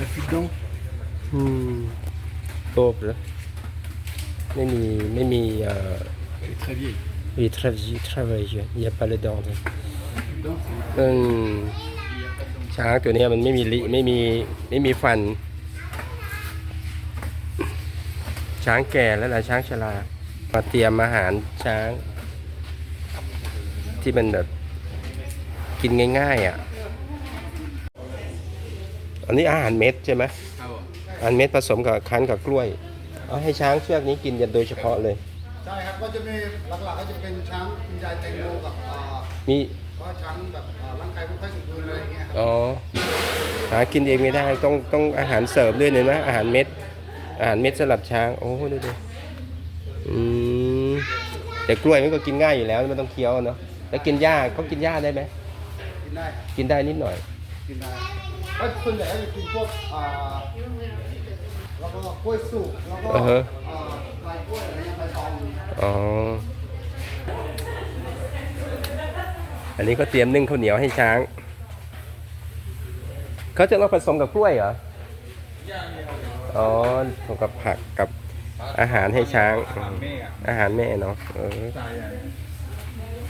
La fuite dent อืมโตบเหรอไม่มีไม่มีเอ่อ Elle est très vieille. oui très vieux très vieux il y a pas le dent La fuite dent, c'est อืมช้างตัวเนี้ยมันไม่มีลิไม่มีไม่มีฟัน ช้างแก่แล้วล่ะช้างชรามาเตรียมอาหารช้าง ที่มันแบบกินง่าย ๆ อะ อันนี้อาหารเม็ดใช่ไหม Ah ouais. อาหารเม็ดผสมกับคั้นกับกล้วย เอาให้ช้างเชือกนี้กินกันโดยเฉพาะเลย ใช่ครับก็จะมีหลักๆก็จะเป็นช้างคุณยายแตงโมกับอ่ามีก็ช้างแบบอ่าร่างกายไม่ค่อยสมบูรณ์อะไรอย่างเงี้ยครับอ๋อหากินเองไม่ได้ต้องต้องอาหารเสริมด้วยเนี่ยนะอาหารเม็ด อาหารเม็ดสำหรับช้าง โอ้โหดูดิอืมแต่กล้วยมันก็กินง่ายอยู่แล้วไม่ต้องเคี้ยวเนาะแล้วกินหญ้าเขากินหญ้าได้ไหม กินได้ครับกินได้นิดหน่อย กินได้ ก็ส่วนใหญ่ก็จะกินพวกอ่าแล้วก็กล้วยสุกแล้วก็อ่าฮะ อ่าใบกล้วยอะไรเงี้ยใบตองอ๋อ อันนี้ก็เตรียมนึ่งข้าวเหนียวให้ช้าง เขาจะมาผสมกับกล้วยเหรอ อ๋อผสมกับผักกับอาหารให้ช้างอืมอาหารแม่เนาะเออ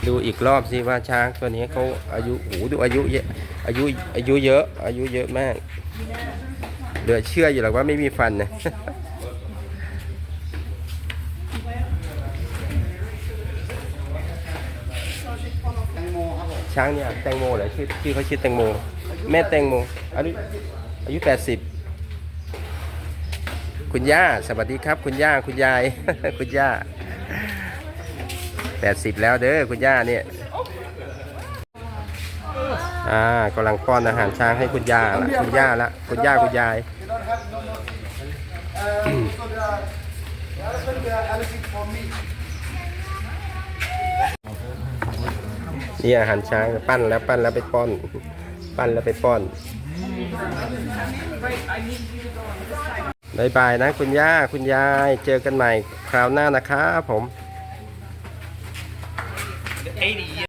ดูอีกรอบสิว่าช้างตัวนี้เขาอายุโอ้ดูอายุเยอะอายุอายุเยอะ อายุเยอะมากเหลือเชื่ออยู่หรอกว่าไม่มีฟันนะช้างเนี่ยแตงโมเหรอชื่อชื่อเขาชื่อแตงโม แม่แตงโมอายุอายุแปดสิบคุณย่าสวัสดีครับ คุณย่าคุณยายคุณย่า แปดสิบแล้วเด้อคุณย่าเนี่ยอ่ากำลังป้อนอาหารช้างให้คุณย่าละคุณย่าละคุณย่าคุณยาย นี่อาหารช้างปั้นแล้วปั้นแล้วไปป้อน ปั้นแล้วไปป้อนบายบายนะคุณย่าคุณยาย เจอกันใหม่คราวหน้านะครับผม 80 years.